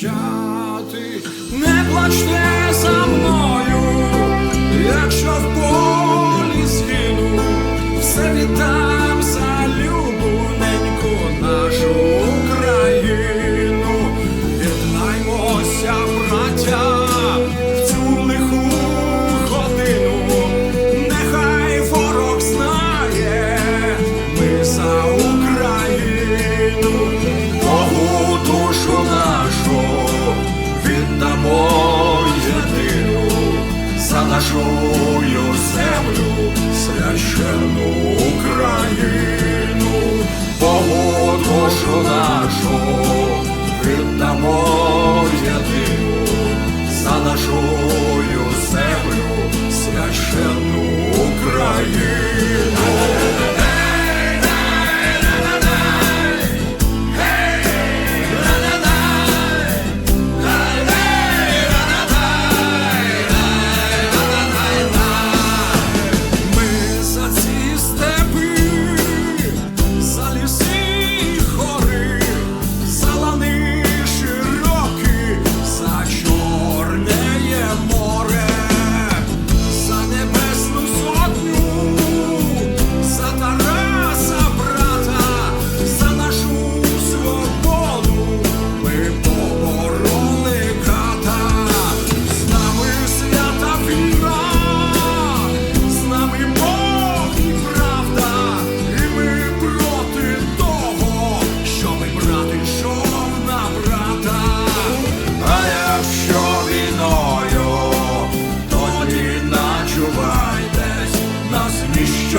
прощати, не плачте за мною. нашу землю священну Україну.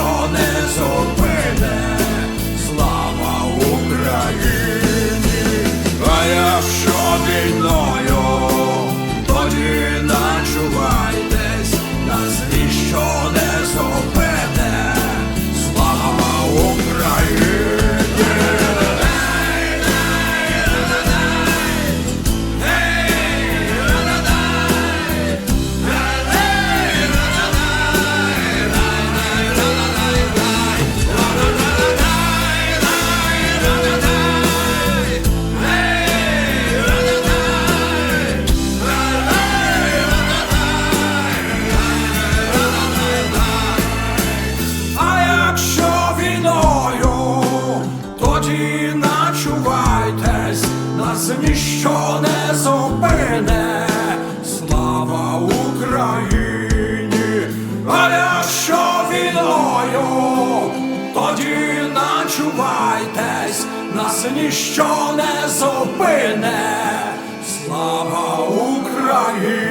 ніщо не зупине, слава Україні, а якщо війною, тоді начувайтесь, нас ніщо не зупине. нас ніщо не зупине, слава Україні, а якщо війною, тоді начувайтесь, нас ніщо не зупине, слава Україні.